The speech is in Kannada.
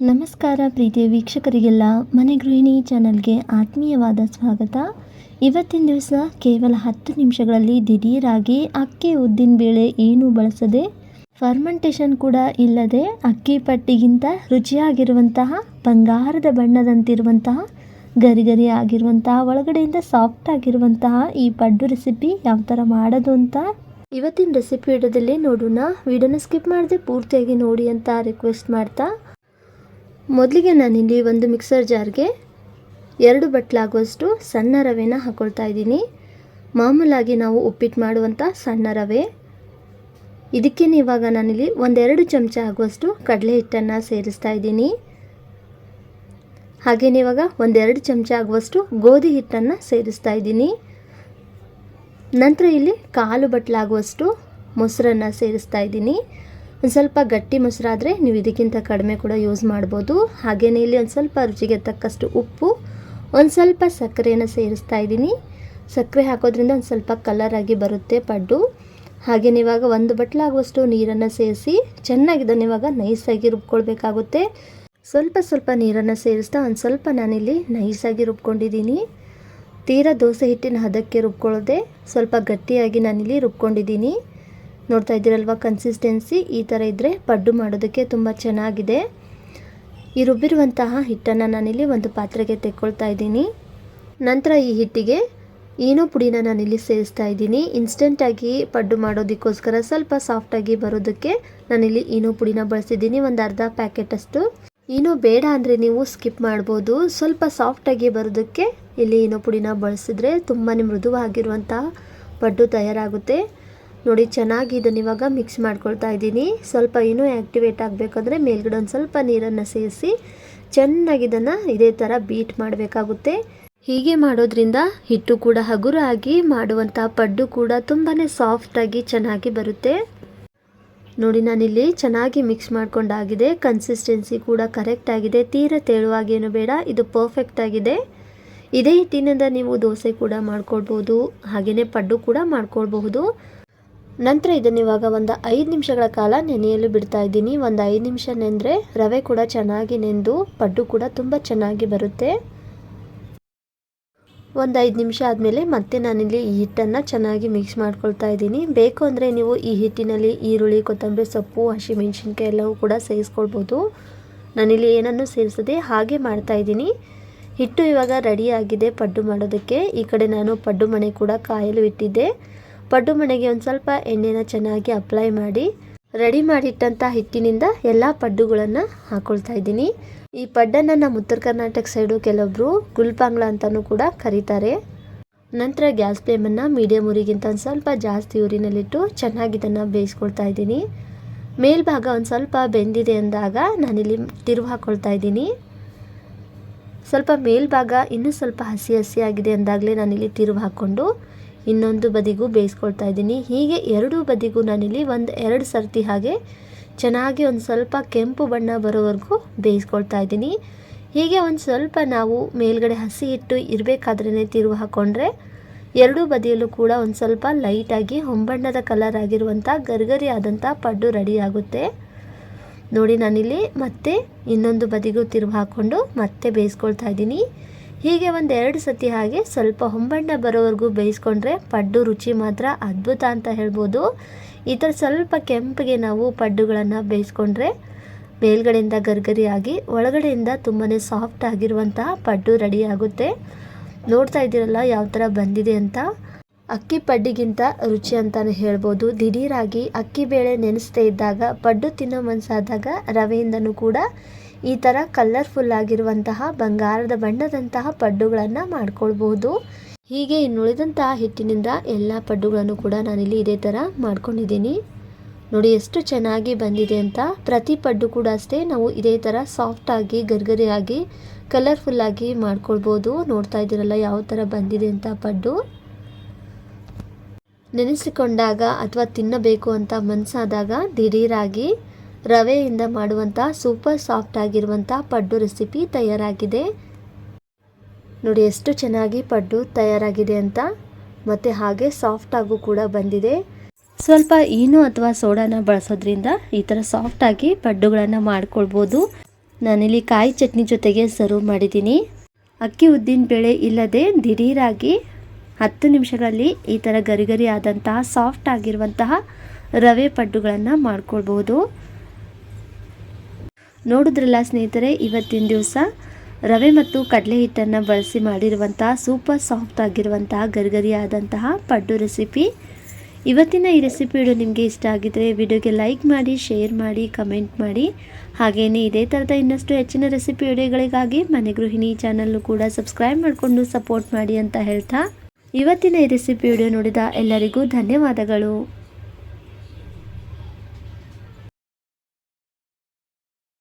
ನಮಸ್ಕಾರ ಪ್ರೀತಿಯ ವೀಕ್ಷಕರಿಗೆಲ್ಲ, ಮನೆ ಗೃಹಿಣಿ ಚಾನಲ್ಗೆ ಆತ್ಮೀಯವಾದ ಸ್ವಾಗತ. ಇವತ್ತಿನ ದಿವಸ ಕೇವಲ ಹತ್ತು ನಿಮಿಷಗಳಲ್ಲಿ ದಿಢೀರಾಗಿ ಅಕ್ಕಿ ಉದ್ದಿನ ಬೇಳೆ ಏನೂ ಬಳಸದೆ ಫರ್ಮೆಂಟೇಷನ್ ಕೂಡ ಇಲ್ಲದೆ ಅಕ್ಕಿ ಪಟ್ಟಿಗಿಂತ ರುಚಿಯಾಗಿರುವಂತಹ, ಬಂಗಾರದ ಬಣ್ಣದಂತಿರುವಂತಹ ಗರಿ ಗರಿ ಆಗಿರುವಂತಹ ಒಳಗಡೆಯಿಂದ ಸಾಫ್ಟ್ ಆಗಿರುವಂತಹ ಈ ಪಡ್ಡು ರೆಸಿಪಿ ಯಾವ ಥರ ಮಾಡೋದು ಅಂತ ಇವತ್ತಿನ ರೆಸಿಪಿ ವಿಡಿಯೋದಲ್ಲಿ ನೋಡೋಣ. ವಿಡಿಯೋನ ಸ್ಕಿಪ್ ಮಾಡದೆ ಪೂರ್ತಿಯಾಗಿ ನೋಡಿ ಅಂತ ರಿಕ್ವೆಸ್ಟ್ ಮಾಡ್ತಾ ಮೊದಲಿಗೆ ನಾನಿಲ್ಲಿ ಒಂದು ಮಿಕ್ಸರ್ ಜಾರ್ಗೆ ಎರಡು ಬಟ್ಲಾಗುವಷ್ಟು ಸಣ್ಣ ರವೆನ ಹಾಕ್ಕೊಳ್ತಾ ಇದ್ದೀನಿ. ಮಾಮೂಲಾಗಿ ನಾವು ಉಪ್ಪಿಟ್ಟು ಮಾಡುವಂಥ ಸಣ್ಣ ರವೆ. ಇದಕ್ಕೆ ಇವಾಗ ನಾನಿಲ್ಲಿ ಒಂದೆರಡು ಚಮಚ ಆಗುವಷ್ಟು ಕಡಲೆ ಹಿಟ್ಟನ್ನು ಸೇರಿಸ್ತಾ ಇದ್ದೀನಿ. ಹಾಗೆಯೇ ಇವಾಗ ಒಂದೆರಡು ಚಮಚ ಆಗುವಷ್ಟು ಗೋಧಿ ಹಿಟ್ಟನ್ನು ಸೇರಿಸ್ತಾ ಇದ್ದೀನಿ. ನಂತರ ಇಲ್ಲಿ ಕಾಲು ಬಟ್ಲಾಗುವಷ್ಟು ಮೊಸರನ್ನು ಸೇರಿಸ್ತಾ ಇದ್ದೀನಿ. ಸ್ವಲ್ಪ ಗಟ್ಟಿ ಮೊಸರಾದರೆ ನೀವು ಇದಕ್ಕಿಂತ ಕಡಿಮೆ ಕೂಡ ಯೂಸ್ ಮಾಡ್ಬೋದು. ಹಾಗೆಯೇ ಇಲ್ಲಿ ಒಂದು ಸ್ವಲ್ಪ ರುಚಿಗೆ ತಕ್ಕಷ್ಟು ಉಪ್ಪು, ಒಂದು ಸ್ವಲ್ಪ ಸಕ್ಕರೆಯನ್ನು ಸೇರಿಸ್ತಾ ಇದ್ದೀನಿ. ಸಕ್ಕರೆ ಹಾಕೋದ್ರಿಂದ ಒಂದು ಸ್ವಲ್ಪ ಕಲರಾಗಿ ಬರುತ್ತೆ ಪಡ್ಡು. ಹಾಗೆಯೇ ಇವಾಗ ಒಂದು ಬಟ್ಲಾಗುವಷ್ಟು ನೀರನ್ನು ಸೇರಿಸಿ ಚೆನ್ನಾಗಿ ಇದನ್ನು ಇವಾಗ ನೈಸಾಗಿ ರುಬ್ಕೊಳ್ಬೇಕಾಗುತ್ತೆ. ಸ್ವಲ್ಪ ಸ್ವಲ್ಪ ನೀರನ್ನು ಸೇರಿಸ್ತಾ ಒಂದು ಸ್ವಲ್ಪ ನಾನಿಲ್ಲಿ ನೈಸಾಗಿ ರುಬ್ಕೊಂಡಿದ್ದೀನಿ. ತೀರಾ ದೋಸೆ ಹಿಟ್ಟಿನ ಹದಕ್ಕೆ ರುಬ್ಕೊಳ್ಳೋದೆ ಸ್ವಲ್ಪ ಗಟ್ಟಿಯಾಗಿ ನಾನಿಲ್ಲಿ ರುಬ್ಕೊಂಡಿದ್ದೀನಿ. ನೋಡ್ತಾ ಇದ್ದೀರಲ್ವ? ಕನ್ಸಿಸ್ಟೆನ್ಸಿ ಈ ಥರ ಇದ್ದರೆ ಪಡ್ಡು ಮಾಡೋದಕ್ಕೆ ತುಂಬ ಚೆನ್ನಾಗಿದೆ. ಈ ರುಬ್ಬಿರುವಂತಹ ಹಿಟ್ಟನ್ನು ನಾನಿಲ್ಲಿ ಒಂದು ಪಾತ್ರೆಗೆ ತೆಕ್ಕೊಳ್ತಾ ಇದ್ದೀನಿ. ನಂತರ ಈ ಹಿಟ್ಟಿಗೆ ಏನೋ ಪುಡಿನ ನಾನಿಲ್ಲಿ ಸೇರಿಸ್ತಾ ಇದ್ದೀನಿ. ಇನ್ಸ್ಟೆಂಟಾಗಿ ಪಡ್ಡು ಮಾಡೋದಕ್ಕೋಸ್ಕರ ಸ್ವಲ್ಪ ಸಾಫ್ಟಾಗಿ ಬರೋದಕ್ಕೆ ನಾನಿಲ್ಲಿ ಏನೋ ಪುಡಿನ ಬಳಸಿದ್ದೀನಿ. ಒಂದು ಅರ್ಧ ಪ್ಯಾಕೆಟಷ್ಟು ಏನೋ ಬೇಡ ಅಂದರೆ ನೀವು ಸ್ಕಿಪ್ ಮಾಡ್ಬೋದು. ಸ್ವಲ್ಪ ಸಾಫ್ಟಾಗಿ ಬರೋದಕ್ಕೆ ಇಲ್ಲಿ ಏನೋ ಪುಡಿನ ಬಳಸಿದ್ರೆ ತುಂಬಾ ಮೃದುವಾಗಿರುವಂತಹ ಪಡ್ಡು ತಯಾರಾಗುತ್ತೆ. ನೋಡಿ, ಚೆನ್ನಾಗಿ ಇದನ್ನು ಇವಾಗ ಮಿಕ್ಸ್ ಮಾಡ್ಕೊಳ್ತಾ ಇದ್ದೀನಿ. ಸ್ವಲ್ಪ ಇನ್ನೂ ಆ್ಯಕ್ಟಿವೇಟ್ ಆಗಬೇಕಂದ್ರೆ ಮೇಲ್ಗಡೆ ಒಂದು ಸ್ವಲ್ಪ ನೀರನ್ನು ಸೇರಿಸಿ ಚೆನ್ನಾಗಿ ಇದನ್ನು ಇದೇ ಥರ ಬೀಟ್ ಮಾಡಬೇಕಾಗುತ್ತೆ. ಹೀಗೆ ಮಾಡೋದ್ರಿಂದ ಹಿಟ್ಟು ಕೂಡ ಹಗುರಾಗಿ ಮಾಡುವಂಥ ಪಡ್ಡು ಕೂಡ ತುಂಬಾ ಸಾಫ್ಟಾಗಿ ಚೆನ್ನಾಗಿ ಬರುತ್ತೆ. ನೋಡಿ, ನಾನಿಲ್ಲಿ ಚೆನ್ನಾಗಿ ಮಿಕ್ಸ್ ಮಾಡ್ಕೊಂಡಾಗಿದೆ. ಕನ್ಸಿಸ್ಟೆನ್ಸಿ ಕೂಡ ಕರೆಕ್ಟ್ ಆಗಿದೆ. ತೀರ ತೆಳುವಾಗೇನು ಬೇಡ, ಇದು ಪರ್ಫೆಕ್ಟ್ ಆಗಿದೆ. ಇದೇ ಹಿಟ್ಟಿನಿಂದ ನೀವು ದೋಸೆ ಕೂಡ ಮಾಡ್ಕೊಳ್ಬೋದು ಹಾಗೆಯೇ ಪಡ್ಡು ಕೂಡ ಮಾಡ್ಕೊಳ್ಬಹುದು. ನಂತರ ಇದನ್ನು ಇವಾಗ ಒಂದು ಐದು ನಿಮಿಷಗಳ ಕಾಲ ನೆನೆಯಲು ಬಿಡ್ತಾ ಇದ್ದೀನಿ. ಒಂದು ಐದು ನಿಮಿಷ ನೆಂದರೆ ರವೆ ಕೂಡ ಚೆನ್ನಾಗಿ ನೆಂದು, ಪಡ್ಡು ಕೂಡ ತುಂಬ ಚೆನ್ನಾಗಿ ಬರುತ್ತೆ. ಒಂದು ಐದು ನಿಮಿಷ ಆದಮೇಲೆ ಮತ್ತೆ ನಾನಿಲ್ಲಿ ಈ ಹಿಟ್ಟನ್ನು ಚೆನ್ನಾಗಿ ಮಿಕ್ಸ್ ಮಾಡ್ಕೊಳ್ತಾ ಇದ್ದೀನಿ. ಬೇಕು ಅಂದರೆ ನೀವು ಈ ಹಿಟ್ಟಿನಲ್ಲಿ ಈರುಳ್ಳಿ, ಕೊತ್ತಂಬರಿ, ಸೊಪ್ಪು, ಹಸಿಮೆಣ್ಸಿನ್ಕಾಯಿ ಎಲ್ಲವೂ ಕೂಡ ಸೇರಿಸ್ಕೊಳ್ಬೋದು. ನಾನಿಲ್ಲಿ ಏನನ್ನು ಸೇರಿಸದೆ ಹಾಗೆ ಮಾಡ್ತಾ ಇದ್ದೀನಿ. ಹಿಟ್ಟು ಇವಾಗ ರೆಡಿಯಾಗಿದೆ ಪಡ್ಡು ಮಾಡೋದಕ್ಕೆ. ಈ ಕಡೆ ನಾನು ಪಡ್ಡು ಮಣೆ ಕೂಡ ಕಾಯಲು ಇಟ್ಟಿದ್ದೆ. ಪಡ್ಡು ಮಣೆಗೆ ಒಂದು ಸ್ವಲ್ಪ ಎಣ್ಣೆನ ಚೆನ್ನಾಗಿ ಅಪ್ಲೈ ಮಾಡಿ ರೆಡಿ ಮಾಡಿಟ್ಟಂಥ ಹಿಟ್ಟಿನಿಂದ ಎಲ್ಲ ಪಡ್ಡುಗಳನ್ನು ಹಾಕೊಳ್ತಾ ಇದ್ದೀನಿ. ಈ ಪಡ್ಡನ್ನು ನಮ್ಮ ಉತ್ತರ ಕರ್ನಾಟಕ ಸೈಡು ಕೆಲವೊಬ್ಬರು ಗುಲ್ಪಾಂಗ್ಲ ಅಂತಲೂ ಕೂಡ ಕರೀತಾರೆ. ನಂತರ ಗ್ಯಾಸ್ ಫ್ಲೇಮನ್ನು ಮೀಡಿಯಮ್ ಉರಿಗಿಂತ ಒಂದು ಸ್ವಲ್ಪ ಜಾಸ್ತಿ ಊರಿನಲ್ಲಿಟ್ಟು ಚೆನ್ನಾಗಿ ಇದನ್ನು ಬೇಯಿಸ್ಕೊಳ್ತಾ ಇದ್ದೀನಿ. ಮೇಲ್ಭಾಗ ಒಂದು ಸ್ವಲ್ಪ ಬೆಂದಿದೆ ಅಂದಾಗ ನಾನಿಲ್ಲಿ ತಿರುವು ಹಾಕ್ಕೊಳ್ತಾ ಇದ್ದೀನಿ. ಸ್ವಲ್ಪ ಮೇಲ್ಭಾಗ ಇನ್ನೂ ಸ್ವಲ್ಪ ಹಸಿ ಹಸಿಯಾಗಿದೆ ಅಂದಾಗಲೇ ನಾನಿಲ್ಲಿ ತಿರುವು ಹಾಕ್ಕೊಂಡು ಇನ್ನೊಂದು ಬದಿಗೂ ಬೇಯಿಸ್ಕೊಳ್ತಾ ಇದ್ದೀನಿ. ಹೀಗೆ ಎರಡೂ ಬದಿಗೂ ನಾನಿಲ್ಲಿ ಒಂದು ಎರಡು ಸರ್ತಿ ಹಾಗೆ ಚೆನ್ನಾಗಿ ಒಂದು ಸ್ವಲ್ಪ ಕೆಂಪು ಬಣ್ಣ ಬರೋವರೆಗೂ ಬೇಯಿಸ್ಕೊಳ್ತಾ ಇದ್ದೀನಿ. ಹೀಗೆ ಒಂದು ಸ್ವಲ್ಪ ನಾವು ಮೇಲ್ಗಡೆ ಹಸಿ ಹಿಟ್ಟು ಇರಬೇಕಾದ್ರೇ ತಿರುವು ಹಾಕ್ಕೊಂಡ್ರೆ ಎರಡೂ ಬದಿಯಲ್ಲೂ ಕೂಡ ಒಂದು ಸ್ವಲ್ಪ ಲೈಟಾಗಿ ಹೊಂಬಣ್ಣದ ಕಲರ್ ಆಗಿರುವಂಥ ಗರ್ಗರಿ ಆದಂಥ ಪಡ್ಡು ರೆಡಿ ಆಗುತ್ತೆ. ನೋಡಿ ನಾನಿಲ್ಲಿ ಮತ್ತೆ ಇನ್ನೊಂದು ಬದಿಗೂ ತಿರುವು ಹಾಕ್ಕೊಂಡು ಮತ್ತೆ ಬೇಯಿಸ್ಕೊಳ್ತಾ ಇದ್ದೀನಿ. ಹೀಗೆ ಒಂದು ಎರಡು ಸತಿ ಹಾಗೆ ಸ್ವಲ್ಪ ಹೊಂಬಣ್ಣ ಬರೋವರೆಗೂ ಬೇಯಿಸ್ಕೊಂಡ್ರೆ ಪಡ್ಡು ರುಚಿ ಮಾತ್ರ ಅದ್ಭುತ ಅಂತ ಹೇಳ್ಬೋದು. ಈ ಥರ ಸ್ವಲ್ಪ ಕೆಂಪಿಗೆ ನಾವು ಪಡ್ಡುಗಳನ್ನು ಬೇಯಿಸ್ಕೊಂಡ್ರೆ ಮೇಲ್ಗಡೆಯಿಂದ ಗರ್ಗರಿಯಾಗಿ ಒಳಗಡೆಯಿಂದ ತುಂಬಾ ಸಾಫ್ಟ್ ಆಗಿರುವಂತಹ ಪಡ್ಡು ರೆಡಿ ಆಗುತ್ತೆ. ನೋಡ್ತಾ ಇದ್ದೀರಲ್ಲ ಯಾವ ಥರ ಬಂದಿದೆ ಅಂತ. ಅಕ್ಕಿ ಪಡ್ಡಿಗಿಂತ ರುಚಿ ಅಂತಲೇ ಹೇಳ್ಬೋದು. ದಿಢೀರಾಗಿ ಅಕ್ಕಿ ಬೇಳೆ ನೆನೆಸ್ತೇ ಇದ್ದಾಗ, ಪಡ್ಡು ತಿನ್ನೋ ಮನಸ್ಸಾದಾಗ ರವೆಯಿಂದನೂ ಕೂಡ ಈ ಥರ ಕಲರ್ಫುಲ್ ಆಗಿರುವಂತಹ ಬಂಗಾರದ ಬಣ್ಣದಂತಹ ಪಡ್ಡುಗಳನ್ನು ಮಾಡ್ಕೊಳ್ಬಹುದು ಹೀಗೆ ಇನ್ನುಳಿದಂತಹ ಹಿಟ್ಟಿನಿಂದ ಎಲ್ಲ ಪಡ್ಡುಗಳನ್ನು ಕೂಡ ನಾನಿಲ್ಲಿ ಇದೇ ಥರ ಮಾಡ್ಕೊಂಡಿದ್ದೀನಿ. ನೋಡಿ ಎಷ್ಟು ಚೆನ್ನಾಗಿ ಬಂದಿದೆ ಅಂತ. ಪ್ರತಿ ಪಡ್ಡು ಕೂಡ ಅಷ್ಟೇ, ನಾವು ಇದೇ ಥರ ಸಾಫ್ಟಾಗಿ ಗರ್ಗರಿಯಾಗಿ ಕಲರ್ಫುಲ್ಲಾಗಿ ಮಾಡ್ಕೊಳ್ಬೋದು. ನೋಡ್ತಾ ಇದ್ದೀರಲ್ಲ ಯಾವ ಥರ ಬಂದಿದೆ ಅಂತ ಪಡ್ಡು. ನೆನೆಸಿಕೊಂಡಾಗ ಅಥವಾ ತಿನ್ನಬೇಕು ಅಂತ ಮನಸ್ಸಾದಾಗ ದಿಢೀರಾಗಿ ರವೆಯಿಂದ ಮಾಡುವಂಥ ಸೂಪರ್ ಸಾಫ್ಟ್ ಆಗಿರುವಂಥ ಪಡ್ಡು ರೆಸಿಪಿ ತಯಾರಾಗಿದೆ. ನೋಡಿ ಎಷ್ಟು ಚೆನ್ನಾಗಿ ಪಡ್ಡು ತಯಾರಾಗಿದೆ ಅಂತ. ಮತ್ತು ಹಾಗೆ ಸಾಫ್ಟಾಗೂ ಕೂಡ ಬಂದಿದೆ. ಸ್ವಲ್ಪ ಏನು ಅಥವಾ ಸೋಡಾನ ಬಳಸೋದ್ರಿಂದ ಈ ಥರ ಸಾಫ್ಟಾಗಿ ಪಡ್ಡುಗಳನ್ನು ಮಾಡ್ಕೊಳ್ಬೋದು. ನಾನಿಲ್ಲಿ ಕಾಯಿ ಚಟ್ನಿ ಜೊತೆಗೆ ಸರ್ವ್ ಮಾಡಿದ್ದೀನಿ. ಅಕ್ಕಿ ಉದ್ದಿನ ಬೇಳೆ ಇಲ್ಲದೆ ದಿಢೀರಾಗಿ ಹತ್ತು ನಿಮಿಷಗಳಲ್ಲಿ ಈ ಥರ ಗರಿಗರಿ ಗರಿ ಆದಂತಹ ಸಾಫ್ಟ್ ಆಗಿರುವಂತಹ ರವೆ ಪಡ್ಡುಗಳನ್ನು ಮಾಡ್ಕೊಳ್ಬಹುದು ನೋಡಿದ್ರಲ್ಲ ಸ್ನೇಹಿತರೆ, ಇವತ್ತಿನ ದಿವಸ ರವೆ ಮತ್ತು ಕಡಲೆ ಹಿಟ್ಟನ್ನು ಬಳಸಿ ಮಾಡಿರುವಂತಹ ಸೂಪರ್ ಸಾಫ್ಟ್ ಆಗಿರುವಂತಹ ಗರಿಗರಿ ಆದಂತಹ ಪಡ್ಡು ರೆಸಿಪಿ ಇವತ್ತಿನ ಈ ರೆಸಿಪಿ ವಿಡಿಯೋ ನಿಮಗೆ ಇಷ್ಟ ಆಗಿದ್ರೆ ವಿಡಿಯೋಗೆ ಲೈಕ್ ಮಾಡಿ ಶೇರ್ ಮಾಡಿ ಕಮೆಂಟ್ ಮಾಡಿ. ಹಾಗೆಯೇ ಇದೇ ಥರದ ಇನ್ನಷ್ಟು ಹೆಚ್ಚಿನ ರೆಸಿಪಿ ವಿಡಿಯೋಗಳಿಗಾಗಿ ಮನೆ ಗೃಹಿಣಿ ಚಾನಲ್ನು ಕೂಡ ಸಬ್ಸ್ಕ್ರೈಬ್ ಮಾಡಿಕೊಂಡು ಸಪೋರ್ಟ್ ಮಾಡಿ ಅಂತ ಹೇಳ್ತಾ ಇವತ್ತಿನ ಈ ರೆಸಿಪಿ ವಿಡಿಯೋ ನೋಡಿದ ಎಲ್ಲರಿಗೂ ಧನ್ಯವಾದಗಳು.